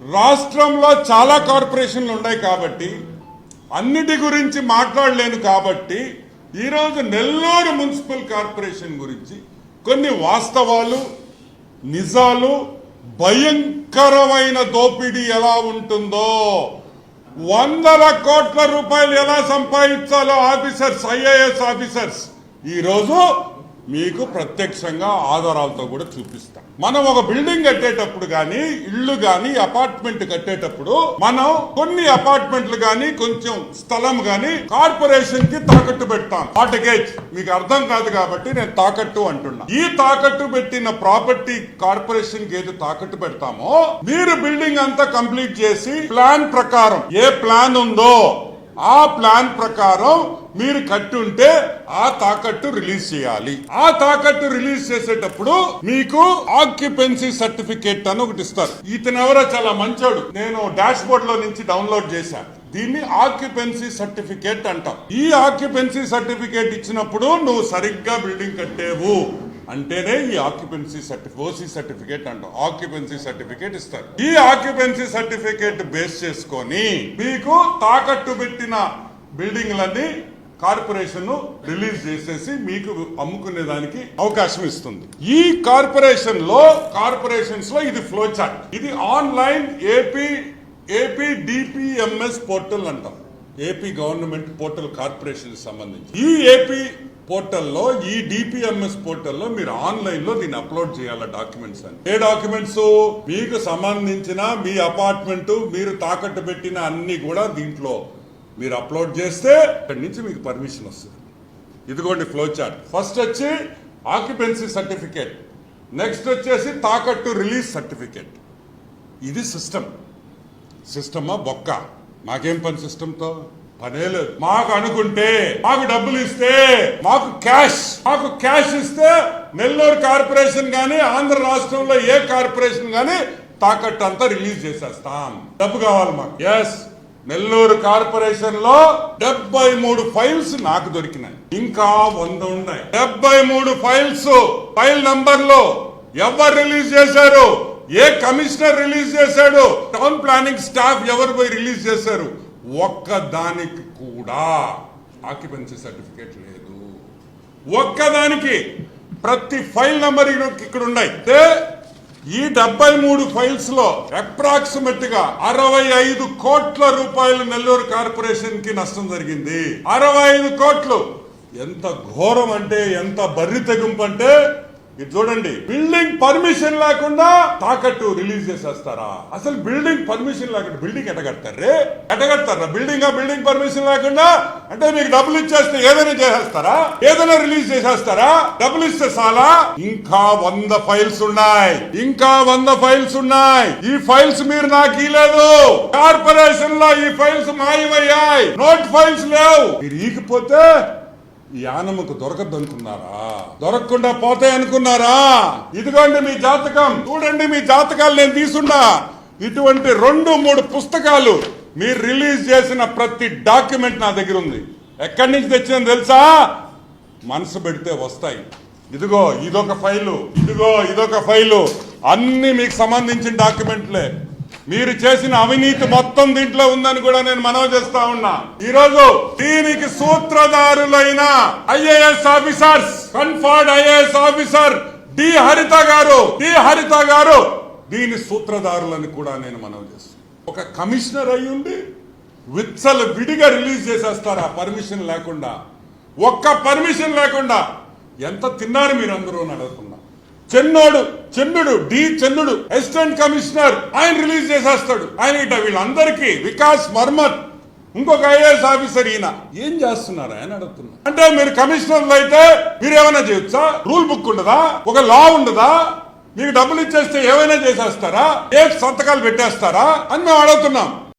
రాష్ట్రంలో చాలా కార్పొరేషన్లు ఉన్నాయి కాబట్టి అన్నిటి గురించి మాట్లాడలేను కాబట్టి ఈరోజు నెల్లూరు మున్సిపల్ కార్పొరేషన్ గురించి కొన్ని వాస్తవాలు నిజాలు భయంకరమైన దోపిడీ ఎలా ఉంటుందో వందల కోట్ల రూపాయలు ఎలా సంపాదించాలో ఆఫీసర్స్ ఐఏఎస్ ఆఫీసర్స్ ఈరోజు మీకు ప్రత్యక్షంగా ఆధారాలతో కూడా చూపిస్తాం. మనం ఒక బిల్డింగ్ కట్టేటప్పుడు కానీ ఇల్లు కానీ అపార్ట్మెంట్ కట్టేటప్పుడు మనం కొన్ని అపార్ట్మెంట్లు కానీ కొంచెం స్థలం కానీ కార్పొరేషన్కి తాకట్టు పెడతాం. వాటికేజ్ మీకు అర్థం కాదు కాబట్టి నేను తాకట్టు అంటున్నా. ఈ తాకట్టు పెట్టిన ప్రాపర్టీ కార్పొరేషన్కి ఏది తాకట్టు పెడతామో మీరు బిల్డింగ్ అంతా కంప్లీట్ చేసి ప్లాన్ ప్రకారం ఏ ప్లాన్ ఉందో ఆ ప్లాన్ ప్రకారం మీరు కట్టి ఉంటే ఆ తాకట్టు రిలీజ్ చేయాలి. ఆ తాకట్టు రిలీజ్ చేసేటప్పుడు మీకు ఆక్యుపెన్సీ సర్టిఫికేట్ అని ఒకటి ఇస్తారు. ఇతనెవరో ఎవరో చాలా మంచోడు. నేను డాష్ బోర్డ్లో నుంచి డౌన్లోడ్ చేశాను దీన్ని ఆక్యుపెన్సీ సర్టిఫికేట్ అంటాం. ఈ ఆక్యుపెన్సీ సర్టిఫికేట్ ఇచ్చినప్పుడు నువ్వు సరిగ్గా బిల్డింగ్ కట్టేవు అంటేనే ఈ ఆక్యుపెన్సీ సర్టిఫికేట్ ఓసీ సర్టిఫికేట్ అంటాం. ఆక్యుపెన్సీ సర్టిఫికేట్ ఇస్తారు. ఈ ఆక్యుపెన్సీ సర్టిఫికేట్ బేస్ చేసుకొని మీకు తాకట్టు పెట్టిన బిల్డింగ్లన్నీ కార్పొరేషన్ రిలీజ్ చేసేసి మీకు అమ్ముకునే దానికి అవకాశం ఇస్తుంది. ఈ కార్పొరేషన్లో కార్పొరేషన్స్లో ఇది ఫ్లో చార్ట్. ఇది online AP AP DPMS portal అంటాం. ఏపీ గవర్నమెంట్ పోర్టల్ కార్పొరేషన్ సంబంధించి. ఈ ఏపీ పోర్టల్లో ఈ డిపిఎంఎస్ పోర్టల్లో మీరు ఆన్లైన్లో దీన్ని అప్లోడ్ చేయాలి డాక్యుమెంట్స్ అని. ఏ డాక్యుమెంట్స్? మీకు సంబంధించిన మీ అపార్ట్మెంట్ మీరు తాకట్టు పెట్టిన అన్ని కూడా దీంట్లో మీరు అప్లోడ్ చేస్తే అక్కడి నుంచి మీకు పర్మిషన్ వస్తుంది. ఇదిగోండి ఫ్లో చార్ట్ ఫస్ట్ వచ్చి ఆక్యుపెన్సీ సర్టిఫికేట్ నెక్స్ట్ వచ్చేసి తాకట్టు రిలీజ్ సర్టిఫికేట్ ఇది సిస్టమ్ సిస్టమా బొక్క. మాకేం పని సిస్టంతో పనే లేదు. మాకు అనుకుంటే మాకు డబ్బులు ఇస్తే మాకు క్యాష్ మాకు క్యాష్ ఇస్తే నెల్లూరు కార్పొరేషన్ కానీ ఆంధ్ర రాష్ట్రంలో ఏ కార్పొరేషన్ కానీ తాకట్టు అంతా రిలీజ్ చేసేస్తాం. డబ్బు కావాలి మాకు. ఎస్ నెల్లూరు కార్పొరేషన్లో డెబ్బై మూడు ఫైల్స్ నాకు దొరికినాయి. ఇంకా వంద ఉన్నాయి. డెబ్బై మూడు ఫైల్స్ ఫైల్ నంబర్లో ఎవరు రిలీజ్ చేశారు? ఏ కమిషనర్ రిలీజ్ చేశాడు? టౌన్ ప్లానింగ్ స్టాఫ్ ఎవరు పోయి రిలీజ్ చేశారు? ఒక్క దానికి కూడా ఆక్యుపెన్సీ సర్టిఫికేట్ లేదు. ఒక్కదానికి ప్రతి ఫైల్ నంబర్ ఇక్కడ ఉన్నాయి ఈ డెబ్బై మూడు ఫైల్స్లో అప్రాక్సిమేట్గా అరవై ఐదు కోట్ల రూపాయలు నెల్లూరు కార్పొరేషన్కి నష్టం జరిగింది. అరవై ఐదు కోట్లు. ఎంత ఘోరం అంటే ఎంత బర్రి తెగింపు అంటే ఇది చూడండి. బిల్డింగ్ పర్మిషన్ లేకుండా తాకట్టు రిలీజ్ చేసేస్తారా? అసలు బిల్డింగ్ పర్మిషన్ లేకుండా బిల్డింగ్ ఎట్టగడతారే ఎటగడతారా బిల్డింగ్ బిల్డింగ్ పర్మిషన్ లేకుండా? అంటే మీకు డబ్బులు ఇచ్చేస్తే ఏదైనా చేసేస్తారా? ఏదైనా రిలీజ్ చేసేస్తారా? డబ్బులు ఇస్తే చాలా? ఇంకా వంద ఫైల్స్ ఉన్నాయి. ఇంకా వంద ఫైల్స్ ఉన్నాయి. ఈ ఫైల్స్ మీరు నాకు ఇలేదు కార్పొరేషన్లో ఈ ఫైల్స్ మాయమయ్యాయి. నోట్ ఫైల్స్ లేవు. మీరు ఈగిపోతే ఈ ఆనమ్మకు దొరకద్దు అనుకున్నారా దొరకకుండా పోతాయి అనుకున్నారా? ఇదిగోండి మీ జాతకం. చూడండి మీ జాతకాలు నేను తీసుండా. ఇటువంటి రెండు మూడు పుస్తకాలు మీరు రిలీజ్ చేసిన ప్రతి డాక్యుమెంట్ నా దగ్గర ఉంది. ఎక్కడి నుంచి తెచ్చింది తెలుసా? మనసు పెడితే వస్తాయి. ఇదిగో ఇదొక ఫైలు. ఇదిగో ఇదొక ఫైలు. అన్ని మీకు సంబంధించిన డాక్యుమెంట్లే. మీరు చేసిన అవినీతి మొత్తం దీంట్లో ఉందని కూడా నేను మనవి చేస్తా ఉన్నా. ఈ రోజు దీనికి సూత్రధారులైన IAS officers conferred IAS officer D Haritha garu D Haritha గారు దీని సూత్రధారులని కూడా నేను మనవి చేస్తాను ఒక కమిషనర్ అయి ఉండి విత్సలు విడిగా రిలీజ్ చేసేస్తారు ఆ పర్మిషన్ లేకుండా. ఒక్క పర్మిషన్ లేకుండా ఎంత తిన్నారు మీరు అందరూ అని చెన్నోడు Chennudu D Chennudu assistant commissioner ఆయన రిలీజ్ చేసేస్తాడు. ఆయన ఇట వీళ్ళందరికీ వికాస్ మర్మత్ ఇంకొక ఐఏఎస్ ఆఫీసర్ ఈయన. ఏం చేస్తున్నారు ఆయన అడుగుతున్నా. అంటే మీరు కమిషనర్లు అయితే మీరు ఏమైనా చేయొచ్చా? రూల్ బుక్ ఉండదా? ఒక లా ఉండదా? మీకు డబ్బులు ఇచ్చేస్తే ఏమైనా చేసేస్తారా? ఏ సంతకాలు పెట్టేస్తారా? అని మేము అడుగుతున్నాం.